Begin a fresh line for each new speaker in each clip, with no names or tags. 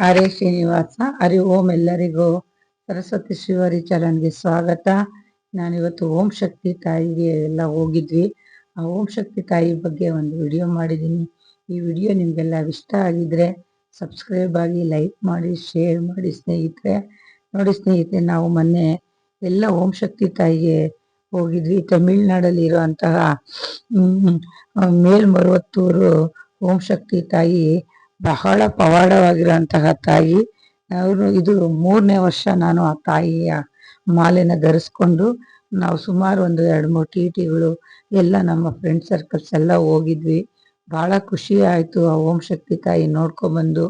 ಹರೇ ಶ್ರೀನಿವಾಸ, ಹರಿ ಓಂ ಎಲ್ಲರಿಗೂ ಸರಸ್ವತಿ ಶಿವರಿ ಚಲನ್ಗೆ ಸ್ವಾಗತ. ನಾನಿವತ್ತು ಓಂ ಶಕ್ತಿ ತಾಯಿಗೆ ಎಲ್ಲ ಹೋಗಿದ್ವಿ. ಆ ಓಂ ಶಕ್ತಿ ತಾಯಿ ಬಗ್ಗೆ ಒಂದು ವಿಡಿಯೋ ಮಾಡಿದ್ದೀನಿ. ಈ ವಿಡಿಯೋ ನಿಮಗೆಲ್ಲ ಇಷ್ಟ ಆಗಿದ್ರೆ ಸಬ್ಸ್ಕ್ರೈಬ್ ಆಗಿ ಲೈಕ್ ಮಾಡಿ, ಶೇರ್ ಮಾಡಿ ಸ್ನೇಹಿತರೆ. ನೋಡಿ ಸ್ನೇಹಿತರೆ, ನಾವು ಮೊನ್ನೆ ಎಲ್ಲ ಓಂ ಶಕ್ತಿ ತಾಯಿಗೆ ಹೋಗಿದ್ವಿ. ತಮಿಳ್ನಾಡಲ್ಲಿ ಇರುವಂತಹ ಮೇಲ್ಮರುವತ್ತೂರು ಓಂ ಶಕ್ತಿ ತಾಯಿ ಬಹಳ ಪವಾಡವಾಗಿರುವಂತಹ ತಾಯಿ. ಅವರು ಇದು ಮೂರನೇ ವರ್ಷ ನಾನು ಆ ತಾಯಿಯ ಮಾಲೆನ ಧರಿಸ್ಕೊಂಡು ನಾವು ಸುಮಾರು ಒಂದು ಎರಡು ಮೂರು ಟಿ ಟಿಗಳು ಎಲ್ಲ ನಮ್ಮ ಫ್ರೆಂಡ್ ಸರ್ಕಲ್ಸ್ ಎಲ್ಲ ಹೋಗಿದ್ವಿ. ಬಹಳ ಖುಷಿ ಆಯಿತು ಆ ಓಂ ಶಕ್ತಿ ತಾಯಿ ನೋಡ್ಕೊಬಂದು.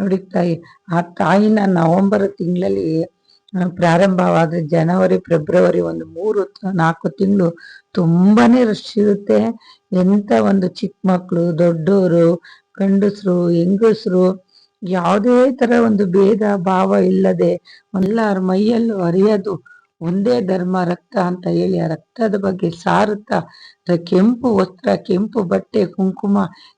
ನೋಡಿ ತಾಯಿ, ಆ ತಾಯಿನ ನವೆಂಬರ್ ತಿಂಗಳಲ್ಲಿ ಪ್ರಾರಂಭವಾದ ಜನವರಿ, ಫೆಬ್ರವರಿ ಒಂದು ಮೂರು ನಾಲ್ಕು ತಿಂಗಳು ತುಂಬಾನೇ ರಶ್ ಇರುತ್ತೆ. ಎಂತ ಒಂದು ಚಿಕ್ಕ ಮಕ್ಕಳು ದೊಡ್ಡವರು ಗಂಡಸರು ಹೆಂಗಸರು ಯಾವುದೇ ತರ ಒಂದು ಭೇದ ಭಾವ ಇಲ್ಲದೆ ಎಲ್ಲರ ಮೈಯಲ್ಲೂ ಹರಿಯೋದು. ಒಂದೇ ಧರ್ಮ ರಕ್ತ ಅಂತ ಹೇಳಿ ಆ ರಕ್ತದ ಬಗ್ಗೆ ಸಾರುತ್ತಾ ಕೆಂಪು ವಸ್ತ್ರ ಕೆಂಪು ಬಟ್ಟೆ ಕುಂಕುಮ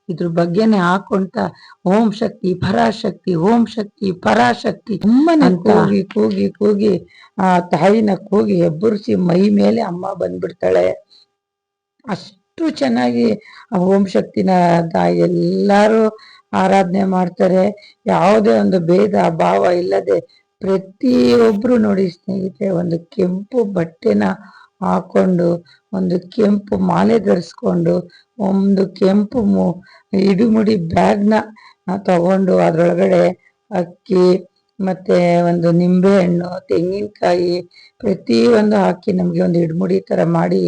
ಇದ್ರ ಬಗ್ಗೆನೆ ಹಾಕೊಂತ ಓಂ ಶಕ್ತಿ ಪರಾಶಕ್ತಿ ಓಂ ಶಕ್ತಿ ಪರಾಶಕ್ತಿ ತುಂಬಾನೇ ಕೂಗಿ ಕೂಗಿ ಕೂಗಿ ಆ ತಾಯಿನ ಕೂಗಿ ಎಬ್ಬರಿಸಿ ಮೈ ಮೇಲೆ ಅಮ್ಮ ಬಂದ್ಬಿಡ್ತಾಳೆ. ಅಷ್ಟು ಚೆನ್ನಾಗಿ ಆ ಓಂ ಶಕ್ತಿನ ಎಲ್ಲರೂ ಆರಾಧನೆ ಮಾಡ್ತಾರೆ. ಯಾವುದೇ ಒಂದು ಭೇದ ಭಾವ ಇಲ್ಲದೆ ಪ್ರತಿಯೊಬ್ರು ನೋಡಿ ಸ್ನೇಹಿತರೆ, ಒಂದು ಕೆಂಪು ಬಟ್ಟೆನ ಹಾಕೊಂಡು, ಒಂದು ಕೆಂಪು ಮಾಲೆ ಧರಿಸ್ಕೊಂಡು, ಒಂದು ಕೆಂಪು ಇಡುಮುಡಿ ಬ್ಯಾಗ್ನ ತಗೊಂಡು ಅದರೊಳಗಡೆ ಅಕ್ಕಿ ಮತ್ತೆ ಒಂದು ನಿಂಬೆ ಹಣ್ಣು, ತೆಂಗಿನಕಾಯಿ ಪ್ರತಿ ಒಂದು ಹಾಕಿ ನಮಗೆ ಒಂದು ಇಡ್ಮುಡಿ ತರ ಮಾಡಿ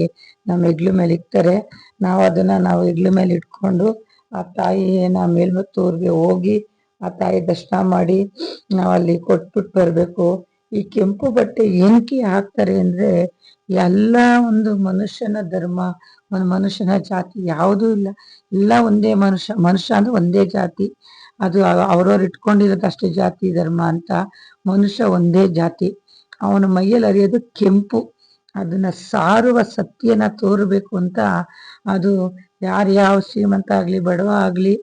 ನಮ್ಮ ಹೆಗ್ಲು ಮೇಲೆ ಇಕ್ತಾರೆ. ನಾವು ಅದನ್ನ ನಾವು ಹೆಗ್ಲು ಮೇಲೆ ಇಟ್ಕೊಂಡು ಆ ತಾಯಿನ ಮೇಲ್ಮತ್ತೂರ್ಗೆ ಹೋಗಿ ಆ ತಾಯಿ ದರ್ಶನ ಮಾಡಿ ನಾವು ಅಲ್ಲಿ ಕೊಟ್ಬಿಟ್ಟು ಬರಬೇಕು. ಈ ಕೆಂಪು ಬಟ್ಟೆ ಏನಕ್ಕೆ ಹಾಕ್ತಾರೆ ಅಂದ್ರೆ ಎಲ್ಲ ಒಂದು ಮನುಷ್ಯನ ಧರ್ಮ, ಒಂದು ಮನುಷ್ಯನ ಜಾತಿ ಯಾವುದೂ ಇಲ್ಲ. ಎಲ್ಲ ಒಂದೇ ಮನುಷ್ಯ ಮನುಷ್ಯ ಅಂದ್ರೆ ಒಂದೇ ಜಾತಿ. ಅದು ಅವ್ರವ್ರು ಇಟ್ಕೊಂಡಿರೋದು ಅಷ್ಟೇ ಜಾತಿ, ಧರ್ಮ ಅಂತ ಮನುಷ್ಯ ಒಂದೇ ಜಾತಿ. ಅವನ ಮೈಯಲ್ಲಿ ಅರಿಯೋದು ಕೆಂಪು. ಅದನ್ನ ಸಾರುವ ಸತ್ಯನ ತೋರಬೇಕು ಅಂತ ಅದು ಯಾರು ಯಾವ ಶ್ರೀಮಂತ ಆಗ್ಲಿ, ಬಡವ ಆಗ್ಲಿ,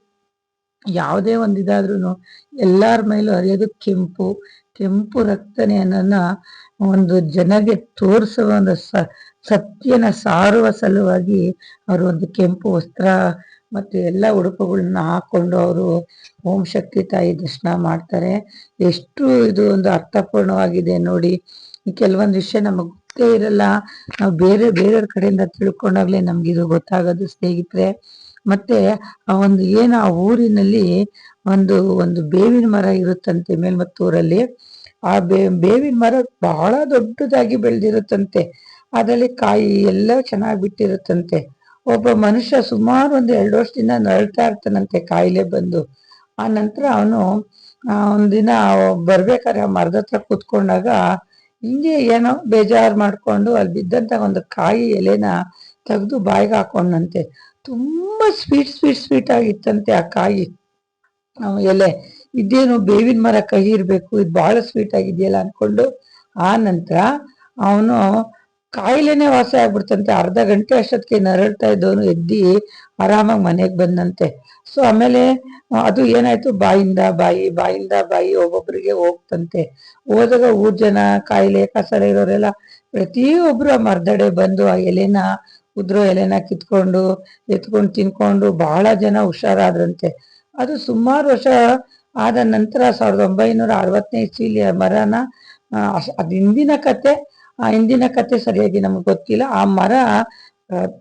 ಯಾವುದೇ ಒಂದು ಇದಾದ್ರೂ ಎಲ್ಲಾರ ಮೇಲೂ ಅರಿಯೋದು ಕೆಂಪು. ಕೆಂಪು ರಕ್ತನೆ ಅನ್ನೋದನ್ನ ಒಂದು ಜನಗೆ ತೋರಿಸುವ ಒಂದು ಸತ್ಯನ ಸಾರುವ ಸಲುವಾಗಿ ಅವರು ಒಂದು ಕೆಂಪು ವಸ್ತ್ರ ಮತ್ತೆ ಎಲ್ಲ ಉಡುಪುಗಳನ್ನ ಹಾಕೊಂಡು ಅವರು ಓಂ ಶಕ್ತಿ ತಾಯಿ ದರ್ಶನ ಮಾಡ್ತಾರೆ. ಎಷ್ಟು ಇದು ಒಂದು ಅರ್ಥಪೂರ್ಣವಾಗಿದೆ ನೋಡಿ. ಕೆಲವೊಂದು ವಿಷಯ ನಮಗೆ ಗೊತ್ತೇ ಇರಲ್ಲ. ನಾವು ಬೇರೆ ಬೇರೆಯವ್ರ ಕಡೆಯಿಂದ ತಿಳ್ಕೊಂಡಾಗ್ಲೇ ನಮ್ಗೆ ಇದು ಗೊತ್ತಾಗೋದು ಸ್ನೇಹಿತರೆ. ಮತ್ತೆ ಆ ಒಂದು ಏನು ಆ ಊರಿನಲ್ಲಿ ಒಂದು ಒಂದು ಬೇವಿನ ಮರ ಇರುತ್ತಂತೆ ಮೇಲ್ಮತ್ತೂರಲ್ಲಿ. ಆ ಬೇ, ಬೇವಿನ ಮರ ಬಹಳ ದೊಡ್ಡದಾಗಿ ಬೆಳೆದಿರುತ್ತಂತೆ. ಅದರಲ್ಲಿ ಕಾಯಿ ಎಲ್ಲ ಚೆನ್ನಾಗಿ ಬಿಟ್ಟಿರುತ್ತಂತೆ. ಒಬ್ಬ ಮನುಷ್ಯ ಸುಮಾರು ಒಂದು ಎರಡು ವರ್ಷದಿಂದ ನರಳ್ತಾ ಇರ್ತಾನಂತೆ ಕಾಯಿಲೆ ಬಂದು. ಆ ನಂತರ ಅವನು ಒಂದಿನ ಬರ್ಬೇಕಾದ್ರೆ ಮರದ ಹತ್ರ ಕೂತ್ಕೊಂಡಾಗ ಹಿಂಗೆ ಏನೋ ಬೇಜಾರು ಮಾಡ್ಕೊಂಡು ಅಲ್ಲಿ ಬಿದ್ದಂತ ಒಂದು ಕಾಯಿ ಎಲೆನ ತೆಗೆದು ಬಾಯಿಗೆ ಹಾಕೊಂಡಂತೆ. ತುಂಬಾ ಸ್ವೀಟ್ ಸ್ವೀಟ್ ಸ್ವೀಟ್ ಆಗಿತ್ತಂತೆ ಆ ಕಾಯಿ ಎಲೆ. ಇದೇನು ಬೇವಿನ ಮರ ಕಹಿ ಇರಬೇಕು, ಇದು ಬಹಳ ಸ್ವೀಟ್ ಆಗಿದೆಯಲ್ಲ ಅನ್ಕೊಂಡು ಆ ನಂತರ ಅವನು ಕಾಯಿಲೆನೆ ವಾಸ ಆಗ್ಬಿಡ್ತಂತೆ. ಅರ್ಧ ಗಂಟೆ ಅಷ್ಟೊತ್ತಿಗೆ ನರಳ್ತಾ ಇದ್ದವನು ಎದ್ದಿ ಆರಾಮಾಗಿ ಮನೆಗೆ ಬಂದಂತೆ ಸೊ ಆಮೇಲೆ ಅದು ಏನಾಯ್ತು? ಬಾಯಿಂದ ಬಾಯಿ ಬಾಯಿಂದ ಬಾಯಿ ಒಬ್ಬೊಬ್ಬರಿಗೆ ಹೋಗ್ತಂತೆ. ಹೋದಾಗ ಊರ್ ಜನ ಕಾಯಿಲೆ, ಕಸರ ಇರೋರೆಲ್ಲ ಪ್ರತಿಯೊಬ್ರು ಆ ಮರ್ದಡೆ ಬಂದು ಆ ಎಲೆನ, ಉದ್ರೋ ಎಲೆನ ಕಿತ್ಕೊಂಡು, ಎತ್ಕೊಂಡು ತಿನ್ಕೊಂಡು ಬಹಳ ಜನ ಹುಷಾರಾದ್ರಂತೆ. ಅದು ಸುಮಾರು ವರ್ಷ ಆದ ನಂತರ ಸಾವಿರದ ಒಂಬೈನೂರ ಅರವತ್ತನೇ ಇಸ್ವಿಲಿ ಮರನ ಅದು ಹಿಂದಿನ ಕತೆ ಆ ಹಿಂದಿನ ಕತೆ ಸರಿಯಾಗಿ ನಮಗೆ ಗೊತ್ತಿಲ್ಲ. ಆ ಮರ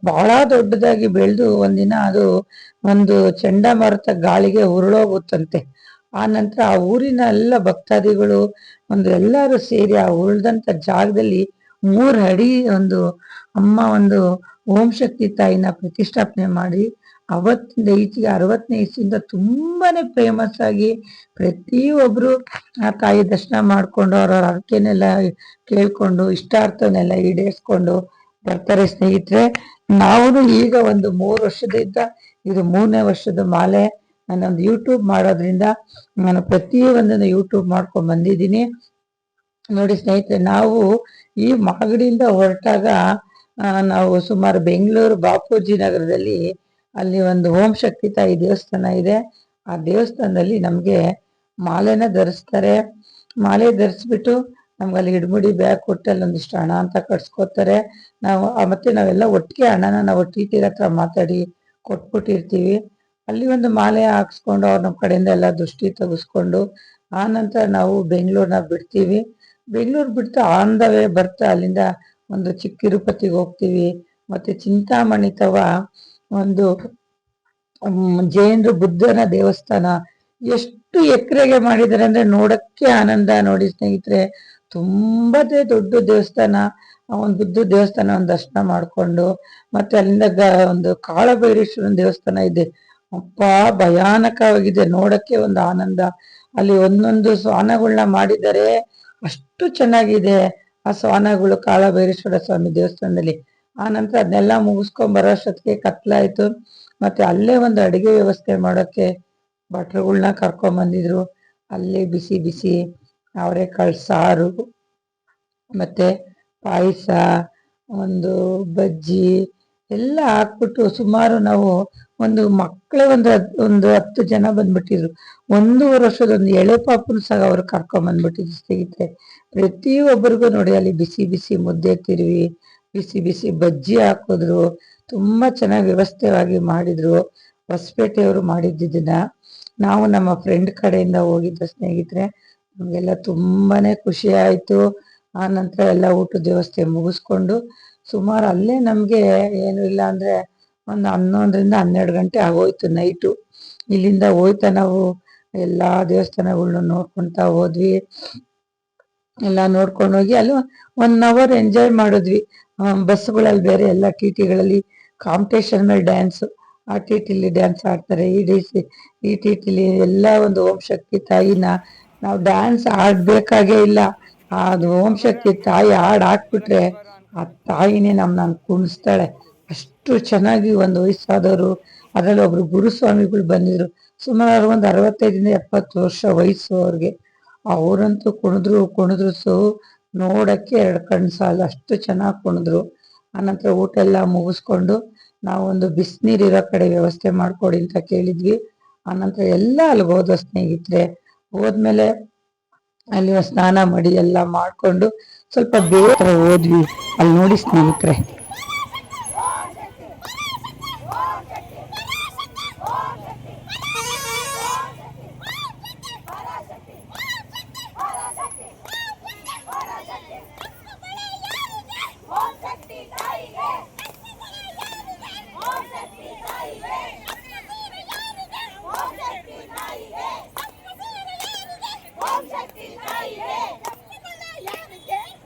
ಬಹಳ ದೊಡ್ಡದಾಗಿ ಬೆಳೆದು ಒಂದಿನ ಅದು ಒಂದು ಚಂಡಮಾರುತ ಗಾಳಿಗೆ ಉರುಳೋಗುತ್ತಂತೆ. ಆ ನಂತರ ಆ ಊರಿನ ಎಲ್ಲ ಭಕ್ತಾದಿಗಳು ಒಂದು ಎಲ್ಲರೂ ಸೇರಿ ಆ ಉಳ್ದಂತ ಜಾಗದಲ್ಲಿ ಮೂರ್ ಅಡಿ ಒಂದು ಅಮ್ಮ ಒಂದು ಓಂ ಶಕ್ತಿ ತಾಯಿನ ಪ್ರತಿಷ್ಠಾಪನೆ ಮಾಡಿ ಅವತ್ತಿಂದ ಈಚೆಗೆ ಅರವತ್ತನೇ ಇಸಿಂದ ತುಂಬಾನೇ ಫೇಮಸ್ ಆಗಿ ಪ್ರತಿಯೊಬ್ರು ಆ ತಾಯಿ ದರ್ಶನ ಮಾಡ್ಕೊಂಡು ಅವ್ರವ್ರ ಅರ್ಕೆನೆಲ್ಲ ಕೇಳ್ಕೊಂಡು, ಇಷ್ಟಾರ್ಥನೆಲ್ಲ ಈಡೇರಿಸ್ಕೊಂಡು ಬರ್ತಾರೆ ಸ್ನೇಹಿತರೆ. ನಾವು ಈಗ ಒಂದು ಮೂರು ವರ್ಷದಿಂದ ಇದು ಮೂರನೇ ವರ್ಷದ ಮಾಲೆ ನಾನೊಂದು ಯೂಟ್ಯೂಬ್ ಮಾಡೋದ್ರಿಂದ ನಾನು ಪ್ರತಿಯೊಂದನ್ನು ಯೂಟ್ಯೂಬ್ ಮಾಡ್ಕೊಂಡು ಬಂದಿದ್ದೀನಿ. ನೋಡಿ ಸ್ನೇಹಿತರೆ, ನಾವು ಈ ಮಾಗಡಿಯಿಂದ ಹೊರಟಾಗ ನಾವು ಸುಮಾರು ಬೆಂಗಳೂರು ಬಾಪೂಜಿ ನಗರದಲ್ಲಿ ಅಲ್ಲಿ ಒಂದು ಓಂ ಶಕ್ತಿ ತಾಯಿ ದೇವಸ್ಥಾನ ಇದೆ. ಆ ದೇವಸ್ಥಾನದಲ್ಲಿ ನಮಗೆ ಮಾಲೆನ ಧರಿಸ್ತಾರೆ. ಮಾಲೆ ಧರಿಸ್ಬಿಟ್ಟು ನಮ್ಗೆ ಅಲ್ಲಿ ಹಿಡ್ಮುಡಿ ಬ್ಯಾಗ್ ಕೊಟ್ಟು ಅಲ್ಲಿ ಒಂದಿಷ್ಟು ಹಣ ಅಂತ ಕಟ್ಸ್ಕೊತಾರೆ ನಾವು ಮತ್ತೆ ನಾವೆಲ್ಲ ಒಟ್ಟಿಗೆ ಹಣನ ನಾವು ಟಿ ಟಿ ಹತ್ರ ಮಾತಾಡಿ ಕೊಟ್ಬಿಟ್ಟಿರ್ತೀವಿ. ಅಲ್ಲಿ ಒಂದು ಮಾಲೆ ಹಾಕ್ಸ್ಕೊಂಡು ಅವ್ರ ನಮ್ಮ ಕಡೆಯಿಂದ ಎಲ್ಲ ದೃಷ್ಟಿ ತೆಗೆಸ್ಕೊಂಡು, ಆ ನಂತರ ನಾವು ಬೆಂಗಳೂರನ್ನ ಬಿಡ್ತೀವಿ. ಬೆಂಗಳೂರು ಬಿಡ್ತಾ ಆನ್ ದ ಬರ್ತಾ ಅಲ್ಲಿಂದ ಒಂದು ಚಿಕ್ಕ ತಿರುಪತಿಗೆ ಹೋಗ್ತೀವಿ. ಮತ್ತೆ ಚಿಂತಾಮಣಿ ತವ ಒಂದು ಜೈನರು ಬುದ್ಧನ ದೇವಸ್ಥಾನ. ಎಷ್ಟು ಎಕರೆಗೆ ಮಾಡಿದ್ದಾರೆ ಅಂದ್ರೆ ನೋಡಕ್ಕೆ ಆನಂದ ನೋಡಿ ಸ್ನೇಹಿತರೆ. ತುಂಬಾ ದೊಡ್ಡ ದೇವಸ್ಥಾನ. ಒಂದು ಬುದ್ಧ ದೇವಸ್ಥಾನ ಒಂದು ದರ್ಶನ ಮಾಡಿಕೊಂಡು, ಮತ್ತೆ ಅಲ್ಲಿಂದ ಗ- ಒಂದು ಕಾಳಭೈರೇಶ್ವರನ ದೇವಸ್ಥಾನ ಇದೆ. ಅಪ್ಪ, ಭಯಾನಕವಾಗಿದೆ. ನೋಡಕ್ಕೆ ಒಂದು ಆನಂದ. ಅಲ್ಲಿ ಒಂದೊಂದು ಸ್ವಾನಗಳನ್ನ ಮಾಡಿದ್ದಾರೆ ಅಷ್ಟು ಚೆನ್ನಾಗಿದೆ. ಆ ಸ್ವಾನಗಳು ಕಾಳಭೈರೇಶ್ವರ ಸ್ವಾಮಿ ದೇವಸ್ಥಾನದಲ್ಲಿ. ಆ ನಂತರ ಅದನ್ನೆಲ್ಲ ಮುಗಿಸ್ಕೊಂಡ್ ಬರೋ ಅಷ್ಟೊತ್ತಿಗೆ ಕತ್ಲಾಯ್ತು. ಮತ್ತೆ ಅಲ್ಲೇ ಒಂದು ಅಡಿಗೆ ವ್ಯವಸ್ಥೆ ಮಾಡೋಕ್ಕೆ ಭಟ್ರುಗಳ್ನ ಕರ್ಕೊಂಡ್ ಬಂದಿದ್ರು. ಅಲ್ಲೇ ಬಿಸಿ ಬಿಸಿ ಅವರೆಕಾಳು ಸಾರು, ಮತ್ತೆ ಪಾಯಸ, ಒಂದು ಬಜ್ಜಿ ಎಲ್ಲ ಹಾಕ್ಬಿಟ್ಟು ಸುಮಾರು ನಾವು ಒಂದು ಮಕ್ಕಳೇ ಒಂದು ಒಂದು ಹತ್ತು ಜನ ಬಂದ್ಬಿಟ್ಟಿದ್ರು. ಒಂದೂವರೆ ವರ್ಷದ ಒಂದು ಎಳೆ ಪಾಪನ ಸಹ ಅವ್ರು ಕರ್ಕೊಂಡ್ ಬಂದ್ಬಿಟ್ಟಿದ್ರು ಸ್ನೇಹಿತರೆ. ಪ್ರತಿಯೊಬ್ಬರಿಗೂ ನೋಡಿ ಅಲ್ಲಿ ಬಿಸಿ ಬಿಸಿ ಮುದ್ದೆ ತಿರುವಿ, ಬಿಸಿ ಬಿಸಿ ಬಜ್ಜಿ ಹಾಕಿದ್ರು, ತುಂಬಾ ಚೆನ್ನಾಗಿ ವ್ಯವಸ್ಥೆವಾಗಿ ಮಾಡಿದ್ರು. ಹೊಸಪೇಟೆಯವರು ಮಾಡಿದ್ದಿದ್ದನ್ನ ನಾವು ನಮ್ಮ ಫ್ರೆಂಡ್ ಕಡೆಯಿಂದ ಹೋಗಿದ್ದ ಸ್ನೇಹಿತರೆ, ನಮಗೆಲ್ಲ ತುಂಬಾನೇ ಖುಷಿ ಆಯಿತು. ಆ ನಂತರ ಎಲ್ಲ ಊಟದ ವ್ಯವಸ್ಥೆ ಮುಗಿಸ್ಕೊಂಡು ಸುಮಾರು ಅಲ್ಲೇ ನಮಗೆ ಏನು ಇಲ್ಲ ಅಂದ್ರೆ ಒಂದು ಹನ್ನೊಂದರಿಂದ ಹನ್ನೆರಡು ಗಂಟೆ ಆಗೋಯ್ತು ನೈಟು. ಇಲ್ಲಿಂದ ಹೋಯ್ತಾ ನಾವು ಎಲ್ಲ ದೇವಸ್ಥಾನಗಳ್ನ ನೋಡ್ಕೊಂತ ಹೋದ್ವಿ. ಎಲ್ಲ ನೋಡ್ಕೊಂಡು ಹೋಗಿ ಅಲ್ಲಿ ಒನ್ ಅವರ್ ಎಂಜಾಯ್ ಮಾಡಿದ್ವಿ. ಬಸ್ಗಳಲ್ಲಿ ಬೇರೆ ಎಲ್ಲ ಟಿ ಟಿಗಳಲ್ಲಿ ಕಾಂಪಿಟೇಷನ್ ಮೇಲೆ ಡ್ಯಾನ್ಸ್ ಆ ಟಿ ಟಿಲಿ ಡ್ಯಾನ್ಸ್ ಆಡ್ತಾರೆ. ಈ ಡಿ ಸಿ ಈ ಟಿ ಟಿಲಿ ಎಲ್ಲ ಒಂದು ಓಂ ಶಕ್ತಿ ತಾಯಿನ ನಾವು ಡ್ಯಾನ್ಸ್ ಆಡ್ಬೇಕಾಗೇ ಇಲ್ಲ. ಅದು ಓಂ ಶಕ್ತಿ ತಾಯಿ ಹಾಡು ಹಾಕ್ಬಿಟ್ರೆ ಆ ತಾಯಿನೇ ನಮ್ನ ಕುಣಿಸ್ತಾಳೆ. ಅಷ್ಟು ಚೆನ್ನಾಗಿ ಒಂದು ವಯಸ್ಸಾದವರು, ಅದರಲ್ಲಿ ಒಬ್ರು ಗುರುಸ್ವಾಮಿಗಳು ಬಂದಿದ್ರು. ಸುಮಾರು ಒಂದು ಅರವತ್ತೈದರಿಂದ ಎಪ್ಪತ್ತು ವರ್ಷ ವಯಸ್ಸು ಅವ್ರಿಗೆ. ಅವರಂತೂ ಕುಣಿದ್ರು ಕುಣಿದ್ರು ಸೊ ನೋಡಕ್ಕೆ ಎರಡು ಕಣ್ಣು ಸಾಲ. ಅಷ್ಟು ಚೆನ್ನಾಗಿ ಕುಣಿದ್ರು. ಆನಂತರ ಊಟ ಎಲ್ಲ ಮುಗಿಸ್ಕೊಂಡು ನಾವೊಂದು ಬಿಸಿನೀರಿರೋ ಕಡೆ ವ್ಯವಸ್ಥೆ ಮಾಡ್ಕೊಡಿ ಅಂತ ಕೇಳಿದ್ವಿ. ಆನಂತರ ಎಲ್ಲ ಅಲ್ಲಿಗೆ ಹೋದ ಸ್ನೇಹಿತರೆ, ಹೋದ್ಮೇಲೆ ಅಲ್ಲಿ ಸ್ನಾನ ಮಾಡಿ ಎಲ್ಲ ಮಾಡಿಕೊಂಡು ಸ್ವಲ್ಪ ಬೇರೆ ಹೋದ್ವಿ. ಅಲ್ಲಿ ನೋಡಿ ಸ್ನೇಹಿತರೆ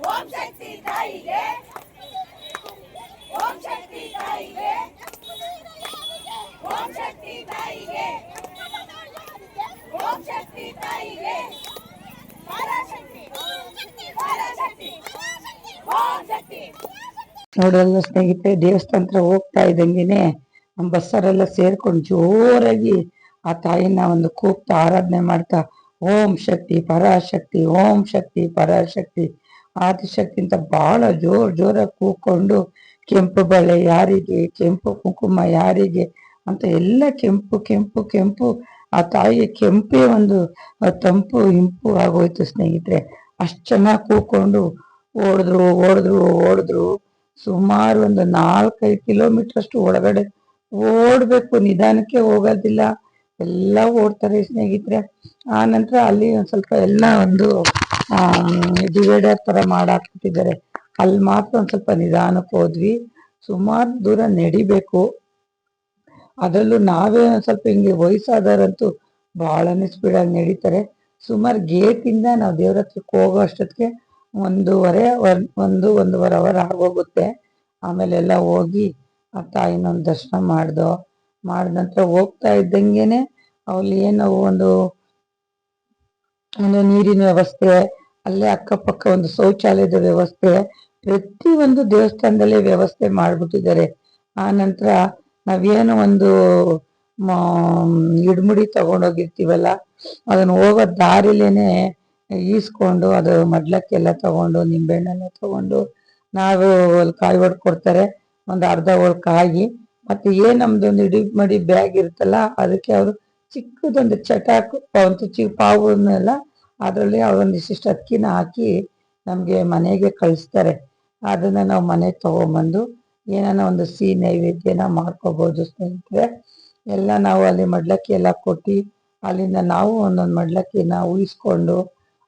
ಓಂ ಶಕ್ತಿ ತಾಯಿಗೆ ಓಂ ಶಕ್ತಿ ತಾಯಿಗೆ ಓಂ ಶಕ್ತಿ ತಾಯಿಗೆ ಓಂ ಶಕ್ತಿ ತಾಯಿಗೆ ಪರಾಶಕ್ತಿ ಪರಾಶಕ್ತಿ ಓಂ ಶಕ್ತಿ
ನೋಡಲ್ಲ ಸ್ನೇಹಿತರೆ ದೇವಸ್ಥಾನ ಹೋಗ್ತಾ ಇದ್ದಂಗೆನೆ ಬಸ್ಸರೆಲ್ಲ ಸೇರ್ಕೊಂಡು ಜೋರಾಗಿ ಆ ತಾಯಿನ ಒಂದು ಕೂಗ್ತಾ ಆರಾಧನೆ ಮಾಡ್ತಾ, ಓಂ ಶಕ್ತಿ ಪರಾಶಕ್ತಿ, ಓಂ ಶಕ್ತಿ ಪರಾಶಕ್ತಿ ಆದಿಶಕ್ತಿ ಅಂತ ಬಹಳ ಜೋರ್ ಜೋರಾಗಿ ಕೂಕೊಂಡು ಕೆಂಪು ಬಳೆ ಯಾರಿಗೆ, ಕೆಂಪು ಕುಂಕುಮ ಯಾರಿಗೆ ಅಂತ ಎಲ್ಲ ಕೆಂಪು ಕೆಂಪು ಕೆಂಪು ಆ ತಾಯಿಗೆ ಕೆಂಪೇ ಒಂದು ತಂಪು, ಇಂಪು ಆಗೋಯ್ತು ಸ್ನೇಹಿತರೆ. ಅಷ್ಟು ಚೆನ್ನಾಗಿ ಕೂಕೊಂಡು ಓಡಿದ್ರು ಓಡಿದ್ರು ಓಡಿದ್ರು ಸುಮಾರು ಒಂದು ನಾಲ್ಕೈದು ಕಿಲೋಮೀಟರ್ ಅಷ್ಟು ಒಳಗಡೆ ಓಡಬೇಕು. ನಿಧಾನಕ್ಕೆ ಹೋಗೋದಿಲ್ಲ. ಎಲ್ಲ ಓಡ್ತಾರೆ ಸ್ನೇಹಿತರೆ. ಆ ನಂತರ ಅಲ್ಲಿ ಒಂದು ಸ್ವಲ್ಪ ಎಲ್ಲ ಒಂದು ಡಿವೈಡರ್ ಥರ ಮಾಡಾಕ್ಬಿಟ್ಟಿದ್ದಾರೆ. ಅಲ್ಲಿ ಮಾತ್ರ ಒಂದು ಸ್ವಲ್ಪ ನಿಧಾನಕ್ಕೆ ಹೋದ್ವಿ. ಸುಮಾರು ದೂರ ನಡಿಬೇಕು. ಅದರಲ್ಲೂ ನಾವೇ ಒಂದು ಸ್ವಲ್ಪ ಹಿಂಗೆ ವಯಸ್ಸಾದವರಂತೂ ಭಾಳನೇ ಸ್ಪೀಡಾಗಿ ನಡೀತಾರೆ. ಸುಮಾರು ಗೇಟಿಂದ ನಾವು ದೇವ್ರ ಹತ್ರಕ್ಕೆ ಹೋಗೋ ಅಷ್ಟೊತ್ತಿಗೆ ಒಂದೂವರೆ ಒಂದ್- ಒಂದು, ಒಂದೂವರೆ ಅವರ್ ಆಗೋಗುತ್ತೆ. ಆಮೇಲೆ ಎಲ್ಲ ಹೋಗಿ ಆ ತಾಯಿನೊಂದು ದರ್ಶನ ಮಾಡ್ದೋ, ಮಾಡಿದ ನಂತರ ಹೋಗ್ತಾ ಇದ್ದಂಗೆನೆ ಅಲ್ಲಿ ಏನೋ ಒಂದು ಒಂದು ನೀರಿನ ವ್ಯವಸ್ಥೆ, ಅಲ್ಲೇ ಅಕ್ಕಪಕ್ಕ ಒಂದು ಶೌಚಾಲಯದ ವ್ಯವಸ್ಥೆ, ಪ್ರತಿ ಒಂದು ದೇವಸ್ಥಾನದಲ್ಲಿ ವ್ಯವಸ್ಥೆ ಮಾಡ್ಬಿಟ್ಟಿದ್ದಾರೆ. ಆ ನಂತರ ನಾವೇನೋ ಒಂದು ಇಡ್ಮುಡಿ ತಗೊಂಡೋಗಿರ್ತೀವಲ್ಲ, ಅದನ್ನ ಹೋಗೋ ದಾರಿಲೇನೆ ಈಸ್ಕೊಂಡು ಅದು ಮಡ್ಲಕ್ಕೆಲ್ಲ ತಗೊಂಡು ನಿಂಬೆಹಣ್ಣೆಲ್ಲ ತಗೊಂಡು ನಾವು ಅಲ್ಲಿ ಕಾಯಿ ಹೊಡ್ಕೊಡ್ತಾರೆ ಒಂದು ಅರ್ಧ ಹೋಳ್ ಕಾಯಿ. ಮತ್ತೆ ಏನು ನಮ್ದು ಒಂದು ಇಡಿ ಮಡಿ ಬ್ಯಾಗ್ ಇರುತ್ತಲ್ಲ, ಅದಕ್ಕೆ ಅವರು ಚಿಕ್ಕದೊಂದು ಚಟಾಕು, ಒಂದು ಚಿ ಪಾವನ್ನೆಲ್ಲ ಅದರಲ್ಲಿ ಒಂದಿಷ್ಟು ಅಕ್ಕಿನ ಹಾಕಿ ನಮಗೆ ಮನೆಗೆ ಕಳಿಸ್ತಾರೆ. ಅದನ್ನ ನಾವು ಮನೆಗೆ ತಗೊಂಬಂದು ಏನಾನ ಒಂದು ಸಿಹಿ ನೈವೇದ್ಯನ ಮಾಡ್ಕೋಬಹುದು ಸ್ನೇಹಿತರೆ. ಎಲ್ಲ ನಾವು ಅಲ್ಲಿ ಮಡ್ಲಕ್ಕಿ ಎಲ್ಲ ಕೊಟ್ಟು ಅಲ್ಲಿಂದ ನಾವು ಒಂದೊಂದು ಮಡ್ಲಕ್ಕಿನ ಉಳಿಸ್ಕೊಂಡು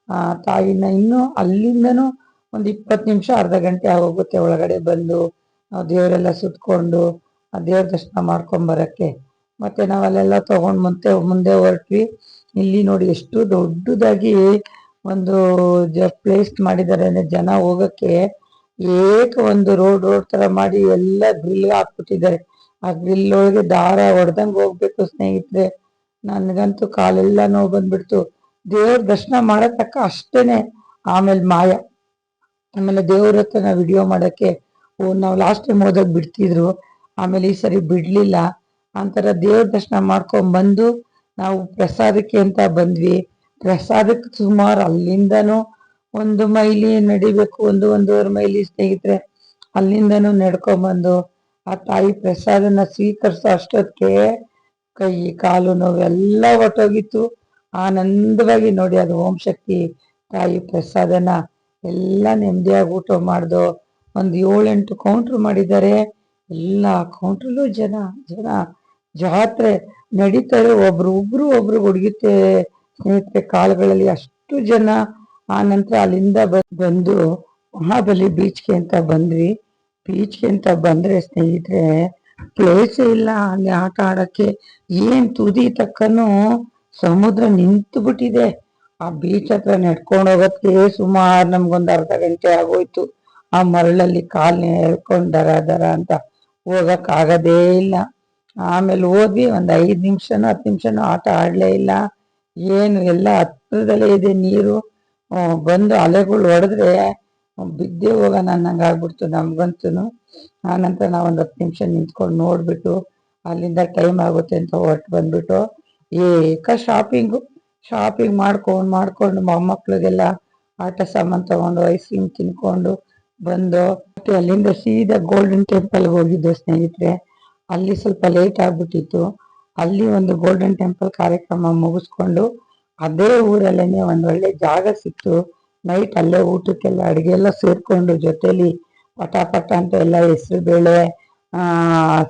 ಆ ತಾಯಿನ ಇನ್ನೂ ಅಲ್ಲಿಂದನೂ ಒಂದು ಇಪ್ಪತ್ತು ನಿಮಿಷ ಅರ್ಧ ಗಂಟೆ ಆಗೋಗುತ್ತೆ ಒಳಗಡೆ ಬಂದು, ನಾವು ದೇವರೆಲ್ಲ ಸುತ್ಕೊಂಡು, ಆ ದೇವ್ರ ದರ್ಶನ ಮಾಡ್ಕೊಂಡ್ ಬರಕ್ಕೆ. ಮತ್ತೆ ನಾವು ಅಲ್ಲೆಲ್ಲ ತಗೊಂಡ್ ಮುಂದೆ ಮುಂದೆ ಹೊರಟ್ವಿ. ಇಲ್ಲಿ ನೋಡಿ ಎಷ್ಟು ದೊಡ್ಡದಾಗಿ ಒಂದು ಪ್ಲೇಸ್ ಮಾಡಿದ್ದಾರೆ. ಅಂದ್ರೆ ಜನ ಹೋಗಕ್ಕೆ ಏಕ ಒಂದು ರೋಡ್ ರೋಡ್ ತರ ಮಾಡಿ ಎಲ್ಲ ಗ್ರಿಲ್ ಹಾಕ್ಬಿಟ್ಟಿದ್ದಾರೆ. ಆ ಗ್ರಿಲ್ ಒಳಗೆ ದಾರ ಹೊಡ್ದಂಗ್ ಹೋಗ್ಬೇಕು ಸ್ನೇಹಿತರೆ. ನನ್ಗಂತೂ ಕಾಲೆಲ್ಲ ನೋವು ಬಂದ್ಬಿಡ್ತು. ದೇವ್ರ ದರ್ಶನ ಮಾಡೋ ತಕ್ಕ ಅಷ್ಟೇನೆ ಆಮೇಲೆ ಮಾಯ. ಆಮೇಲೆ ದೇವ್ರ ಹತ್ರ ನಾವು ವಿಡಿಯೋ ಮಾಡೋಕ್ಕೆ, ಓ, ನಾವು ಲಾಸ್ಟ್ ಟೈಮ್ ಹೋದಾಗ ಬಿಡ್ತಿದ್ರು, ಆಮೇಲೆ ಈ ಸರಿ ಬಿಡ್ಲಿಲ್ಲ, ಅಂತರ ದೇವ್ರ ದರ್ಶನ ಮಾಡ್ಕೊಂಡ್ ಬಂದು ನಾವು ಪ್ರಸಾದಕ್ಕೆ ಅಂತ ಬಂದ್ವಿ. ಪ್ರಸಾದಕ್ಕೆ ಸುಮಾರು ಅಲ್ಲಿಂದನೂ ಒಂದು ಮೈಲಿ ನಡಿಬೇಕು, ಒಂದು ಒಂದೂವರೆ ಮೈಲಿ ಸ್ನೇಹಿತರೆ, ಅಲ್ಲಿಂದನೂ ನಡ್ಕೊಂಬಂದು ಆ ತಾಯಿ ಪ್ರಸಾದನ ಸ್ವೀಕರಿಸೋ ಅಷ್ಟೊತ್ತಿಗೆ ಕೈ, ಕಾಲು ನೋವೆಲ್ಲ ಹೊಟ್ಟೋಗಿತ್ತು ಆನಂದವಾಗಿ ನೋಡಿ ಅದು ಓಂ ಶಕ್ತಿ ತಾಯಿ ಪ್ರಸಾದನ ಎಲ್ಲ ನೆಮ್ಮದಿಯಾಗಿ ಊಟ ಮಾಡ್ದು ಒಂದು ಏಳೆಂಟು ಕೌಂಟ್ರ್ ಮಾಡಿದ್ದಾರೆ. ಎಲ್ಲ ಕೌಂಟ್ರಲ್ಲೂ ಜನ ಜನ ಜಾತ್ರೆ ನಡೀತಾರೆ ಒಬ್ರು ಒಬ್ರು ಒಬ್ರು ಹುಡುಗಿತೆ ಸ್ನೇಹಿತರೆ, ಕಾಲುಗಳಲ್ಲಿ ಅಷ್ಟು ಜನ ಆ ನಂತರ ಅಲ್ಲಿಂದ ಬಂದು ಮಹಾಬಲಿ ಬೀಚ್ಗೆ ಅಂತ ಬಂದ್ವಿ. ಬೀಚ್ಗೆ ಅಂತ ಬಂದ್ರೆ ಸ್ನೇಹಿತರೆ ಪ್ಲೇಸ್ ಇಲ್ಲ, ಅಲ್ಲಿ ಆಟ ಆಡಕ್ಕೆ ಏನ್ ತುದಿ ತಕ್ಕನು ಸಮುದ್ರ ನಿಂತು ಬಿಟ್ಟಿದೆ ಆ ಬೀಚ್ ಹತ್ರ ನಡ್ಕೊಂಡು ಹೋಗೋದಕ್ಕೆ ಸುಮಾರು ನಮ್ಗೊಂದು ಅರ್ಧ ಗಂಟೆ ಆಗೋಯ್ತು. ಆ ಮರಳಲ್ಲಿ ಕಾಲ್ ನೆಡ್ಕೊಂಡು ದರ ದರ ಅಂತ ಹೋಗಕ್ ಆಗದೇ ಇಲ್ಲ. ಆಮೇಲೆ ಹೋದ್ವಿ ಒಂದ್ ಐದ್ ನಿಮಿಷನೂ ಹತ್ತು ನಿಮಿಷನೂ ಆಟ ಆಡ್ಲೇ ಇಲ್ಲ. ಏನು ಎಲ್ಲ ಹತ್ರದಲ್ಲೇ ಇದೆ ನೀರು. ಬಂದು ಅಲೆಗಳು ಹೊಡೆದ್ರೆ ಬಿದ್ದೆ ಹೋಗೋಣ ಅನ್ನಂಗ್ ಆಗ್ಬಿಡ್ತು ನಮ್ಗಂತೂ ಆನಂತರ ನಾವು ಒಂದ್ ಹತ್ತು ನಿಮಿಷ ನಿಂತ್ಕೊಂಡು ನೋಡ್ಬಿಟ್ಟು ಅಲ್ಲಿಂದ ಟೈಮ್ ಆಗುತ್ತೆ ಅಂತ ಹೊರಟು ಬಂದ್ಬಿಟ್ಟು ಏಕ ಶಾಪಿಂಗು ಶಾಪಿಂಗ್ ಮಾಡ್ಕೊಂಡು ಮಾಡ್ಕೊಂಡು ಮೊಮ್ಮಕ್ಳಿಗೆಲ್ಲ ಆಟ ಸಾಮಾನು ತಗೊಂಡು ಐಸ್ ಕ್ರೀಮ್ ತಿನ್ಕೊಂಡು ಬಂದು, ಮತ್ತೆ ಅಲ್ಲಿಂದ ಸೀದಾ ಗೋಲ್ಡನ್ ಟೆಂಪಲ್ ಹೋಗಿದ್ದು ಸ್ನೇಹಿತರೆ. ಅಲ್ಲಿ ಸ್ವಲ್ಪ ಲೇಟ್ ಆಗ್ಬಿಟ್ಟಿತ್ತು. ಅಲ್ಲಿ ಒಂದು ಗೋಲ್ಡನ್ ಟೆಂಪಲ್ ಕಾರ್ಯಕ್ರಮ ಮುಗಿಸ್ಕೊಂಡು ಅದೇ ಊರಲ್ಲೇ ಒಂದು ಒಳ್ಳೆ ಜಾಗ ಸಿಕ್ತು. ನೈಟ್ ಅಲ್ಲೇ ಊಟಕ್ಕೆಲ್ಲ ಅಡಿಗೆ ಎಲ್ಲ ಸೇರ್ಕೊಂಡು ಜೊತೆಲಿ ಪಟ ಪಟ ಅಂತ ಎಲ್ಲ ಹೆಸರು ಬೇಳೆ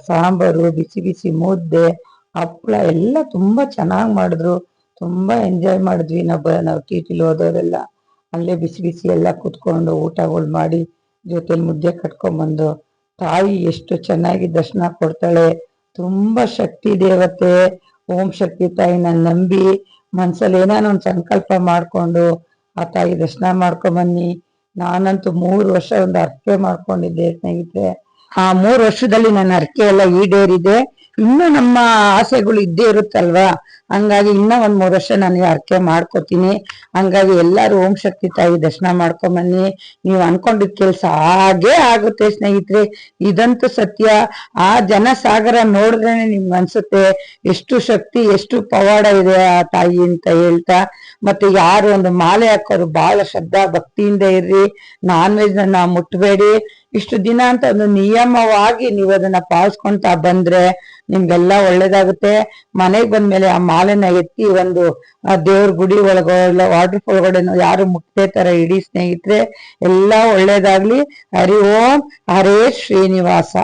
ಸಾಂಬಾರು, ಬಿಸಿ ಬಿಸಿ ಮುದ್ದೆ ಹಪ್ಳ ಎಲ್ಲ ತುಂಬಾ ಚೆನ್ನಾಗಿ ಮಾಡಿದ್ರು. ತುಂಬಾ ಎಂಜಾಯ್ ಮಾಡಿದ್ವಿ ನಾವು ನಾವು ಟಿ ಟಿಲಿ ಹೋದವರೆಲ್ಲ. ಅಲ್ಲೇ ಬಿಸಿ ಬಿಸಿ ಎಲ್ಲ ಕುತ್ಕೊಂಡು ಊಟಗಳು ಮಾಡಿ ಜೊತೆಲಿ ಮುದ್ದೆ ಕಟ್ಕೊಂಡ್ಬಂದು ತಾಯಿ ಎಷ್ಟು ಚೆನ್ನಾಗಿ ದರ್ಶನ ಕೊಡ್ತಾಳೆ. ತುಂಬಾ ಶಕ್ತಿ ದೇವತೆ ಓಂ ಶಕ್ತಿ ತಾಯಿನ ನಂಬಿ. ಮನ್ಸಲ್ಲಿ ಏನಾನ ಒಂದು ಸಂಕಲ್ಪ ಮಾಡ್ಕೊಂಡು ಆ ತಾಯಿ ದರ್ಶನ ಮಾಡ್ಕೊಂಡ್ ಬನ್ನಿ. ನಾನಂತೂ ಮೂರು ವರ್ಷ ಒಂದು ಅರ್ಕೆ ಮಾಡ್ಕೊಂಡಿದ್ದೆ ಸ್ನೇಹಿತರೆ. ಆ ಮೂರು ವರ್ಷದಲ್ಲಿ ನನ್ನ ಅರ್ಕೆ ಎಲ್ಲ ಈಡೇರಿದೆ. ಇನ್ನೂ ನಮ್ಮ ಆಸೆಗಳು ಇದ್ದೇ ಇರುತ್ತಲ್ವಾ? ಹಂಗಾಗಿ ಇನ್ನ ಒಂದ್ ಮೂರು ವರ್ಷ ನಾನು ಅರ್ಕೆ ಮಾಡ್ಕೋತೀನಿ. ಹಂಗಾಗಿ ಎಲ್ಲಾರು ಓಂ ಶಕ್ತಿ ತಾಯಿ ದರ್ಶನ ಮಾಡ್ಕೊಂಡ್ ಬನ್ನಿ ನೀವು ಅನ್ಕೊಂಡಿದ್ ಕೆಲ್ಸ ಹಾಗೇ ಆಗುತ್ತೆ ಸ್ನೇಹಿತರೆ. ಇದಂತೂ ಸತ್ಯ. ಆ ಜನಸಾಗರ ನೋಡಿದ್ರೇನೆ ನಿಮ್ಗೆ ಅನ್ಸುತ್ತೆ. ಎಷ್ಟು ಶಕ್ತಿ, ಎಷ್ಟು ಪವಾಡ ಇದೆ ಆ ತಾಯಿ ಅಂತ ಹೇಳ್ತಾ. ಮತ್ತೆ ಯಾರು ಒಂದು ಮಾಲೆ ಹಾಕೋರು ಬಹಳ ಶ್ರದ್ಧಾ, ಭಕ್ತಿಯಿಂದ ಇರ್ರಿ. ನಾನ್ ವೆಜ್ ಮುಟ್ಟಬೇಡಿ ಇಷ್ಟು ದಿನ ಅಂತ ಒಂದು ನಿಯಮವಾಗಿ ನೀವು ಅದನ್ನ ಪಾಲಿಸ್ಕೊಂತ ಬಂದ್ರೆ ನಿಮ್ಗೆಲ್ಲ ಒಳ್ಳೇದಾಗುತ್ತೆ. ಮನೆಗ್ ಬಂದ್ಮೇಲೆ ಆ ಮಾಲೆನ ಎತ್ತಿ ಒಂದು ದೇವ್ರ ಗುಡಿ ಒಳಗೋ, ಇಲ್ಲ ವಾಟರ್ ಒಳಗಡೆನೋ ಯಾರು ಮುಕ್ತೇ ತರ ಇಡೀ ಸ್ನೇಹಿತರೆ, ಎಲ್ಲಾ ಒಳ್ಳೇದಾಗ್ಲಿ. ಹರಿ ಓಂ, ಹರೇ ಶ್ರೀನಿವಾಸ.